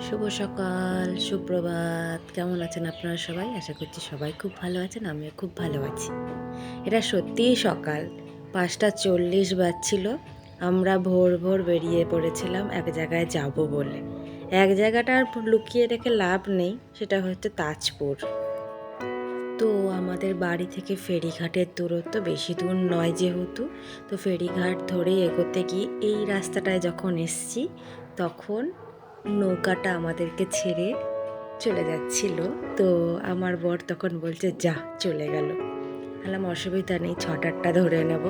শুভ সকাল, সুপ্রভাত। কেমন আছেন আপনারা সবাই? আশা করছি সবাই খুব ভালো আছেন, আমিও খুব ভালো আছি। এটা সত্যিই সকাল। পাঁচটা চল্লিশ বাজছিল। আমরা ভোর ভোর বেরিয়ে পড়েছিলাম এক জায়গায় যাব বলে। এক জায়গাটা আর লুকিয়ে রেখে লাভ নেই, সেটা হচ্ছে তাজপুর। তো আমাদের বাড়ি থেকে ফেরিঘাটের দূরত্ব বেশি দূর নয় যেহেতু। তো ফেরিঘাট ধরে এগোতে গিয়ে এই রাস্তাটায় যখন এসছি, তখন নৌকাটা আমাদেরকে ছেড়ে চলে যাচ্ছিল। তো আমার বর তখন বলছে, যা, চলে গেল। আলাম অসুবিধা নেই, ছটারটা ধরে নেব।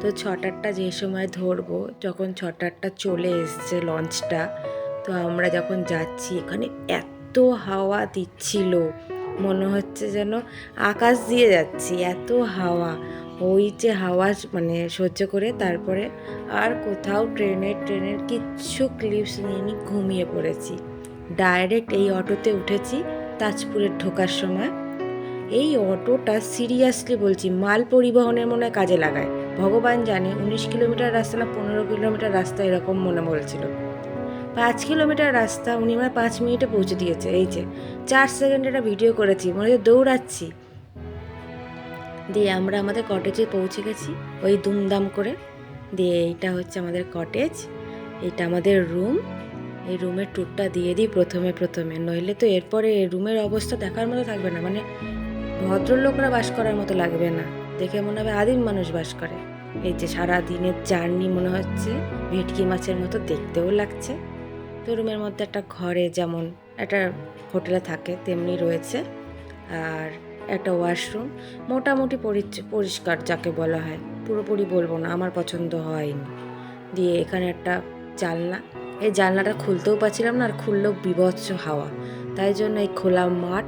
তো ছটারটা যে সময় ধরবো, যখন ছটারটা চলে এসছে লঞ্চটা, তো আমরা যখন যাচ্ছি, এখানে এত হাওয়া দিচ্ছিল। মনে হচ্ছে যেন আকাশ দিয়ে যাচ্ছি, এত হাওয়া। ওই যে হাওয়া মানে সহ্য করে তারপরে আর কোথাও ট্রেনের ট্রেনের কিচ্ছু ক্লিপস নিয়ে ঘুমিয়ে পড়েছি। ডাইরেক্ট এই অটোতে উঠেছি তাজপুরের ঢোকার সময়। এই অটোটা সিরিয়াসলি বলছি, মাল পরিবহনের মনে কাজে লাগায়। ভগবান জানে উনিশ কিলোমিটার রাস্তা না পনেরো কিলোমিটার রাস্তা এরকম মনে বলছিল। পাঁচ কিলোমিটার রাস্তা, উনি মানে পাঁচ মিনিটে পৌঁছে দিয়েছে। এই যে, চার সেকেন্ড একটা ভিডিও করেছি, মনে হচ্ছে দৌড়াচ্ছি। দিয়ে আমরা আমাদের কটেজে পৌঁছে গেছি। ওই দুমদাম করে দিয়ে এইটা হচ্ছে আমাদের কটেজ এটা আমাদের রুম এই রুমের ট্যুরটা দিয়ে দিই প্রথমে প্রথমে। নইলে তো এরপরে রুমের অবস্থা দেখার মতো থাকবে না মানে ভদ্রলোকরা বাস করার মতো লাগবে না। দেখে মনে হবে আদিম মানুষ বাস করে। এই যে সারা দিনের জার্নি মনে হচ্ছে, ভেটকি মাছের মতো দেখতেও লাগছে। তো রুমের মধ্যে একটা ঘরে যেমন একটা হোটেলে থাকে, তেমনি রয়েছে। আর একটা ওয়াশরুম মোটামুটি পরিষ্কার যাকে বলা হয়। পুরোপুরি বলব না, আমার পছন্দ হয়নি। দিয়ে এখানে একটা জানলা, এই জানলাটা খুলতেও পারছিলাম না আর খুললেও বিভৎস হাওয়া। তাই জন্য এই খোলা মাঠ,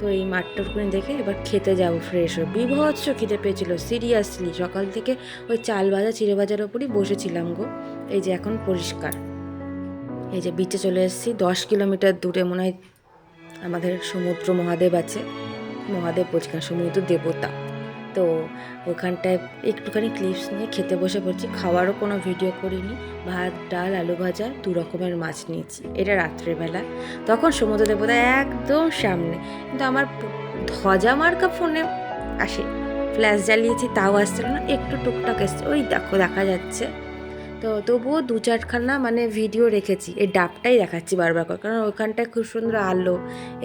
তো এই মাঠটা ওখানে দেখে এবার খেতে যাব ফ্রেশ হয়ে। বিভৎস খেতে পেয়েছিল সিরিয়াসলি সকাল থেকে ওই চাল ভাজা, চিড়ে ভাজার ওপরই বসেছিলাম গো। এই যে এখন পরিষ্কার। এই যে বিচে চলে এসেছি, দশ কিলোমিটার দূরে মনে হয় আমাদের সমুদ্র মহাদেব আছে। মহাদেব বলছিলাম সমুদ্র দেবতা। তো ওখানটায় একটুখানি ক্লিপস নিয়ে খেতে বসে পড়ছি। খাওয়ারও কোনো ভিডিও করিনি। ভাত, ডাল, আলু ভাজা, দু রকমের মাছ নিয়েছি। এটা রাত্রেবেলা তখন সমুদ্র দেবতা একদম সামনে। কিন্তু আমার ধ্বজা মার্কা ফোনে আসে। ফ্ল্যাশ জ্বালিয়েছি, তাও আসছিল না, একটু টুকটাক এসছে ওই দেখো, দেখা যাচ্ছে। তো তবুও দু চারখানা মানে ভিডিও রেখেছি। এই ডাবটাই দেখাচ্ছি বারবার করে, কারণ ওখানটায় খুব সুন্দর আলো,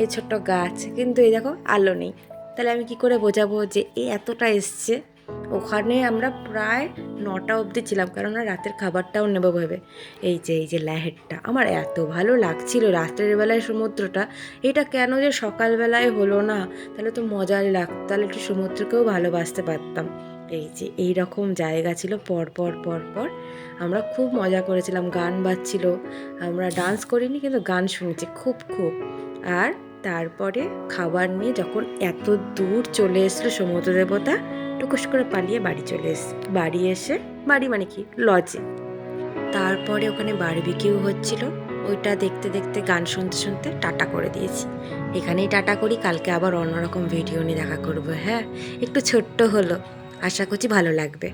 এই ছোট্ট গাছ, কিন্তু এই দেখো আলো নেই। তাহলে আমি কি করে বোঝাবো যে এ এতটা এসছে? ওখানে আমরা প্রায় নটা অবধি ছিলাম, কারণ রাতের খাবারটাও নেব ভেবে। এই যে এই যে ল্যাহেরটা আমার এত ভালো লাগছিল রাত্রের বেলায় সমুদ্রটা। এটা কেন যে সকালবেলায় হলো না? তাহলে তো মজার লাগতো, তাহলে একটু সমুদ্রকেও ভালোবাসতে পারতাম। এই যে এই রকম জায়গা ছিল, পর পর পর পর আমরা খুব মজা করেছিলাম, গান বাজছিল। আমরা ডান্স করিনি, কিন্তু গান শুনেছি খুব খুব। আর তারপরে খাবার নিয়ে যখন এত দূর চলে এসলো সমুদ্র দেবতা, টুকুস করে পালিয়ে বাড়ি চলে এসে বাড়ি এসে, বাড়ি মানে কি? লজে তারপরে ওখানে বারবিকিউ হচ্ছিল। ওইটা দেখতে দেখতে, গান শুনতে শুনতে টাটা করে দিয়েছি। এখানেই টাটা করি, কালকে আবার অন্যরকম ভিডিও নিয়ে দেখা করব হ্যাঁ? একটু ছোট্ট হলো। আশা করছি ভালো লাগবে।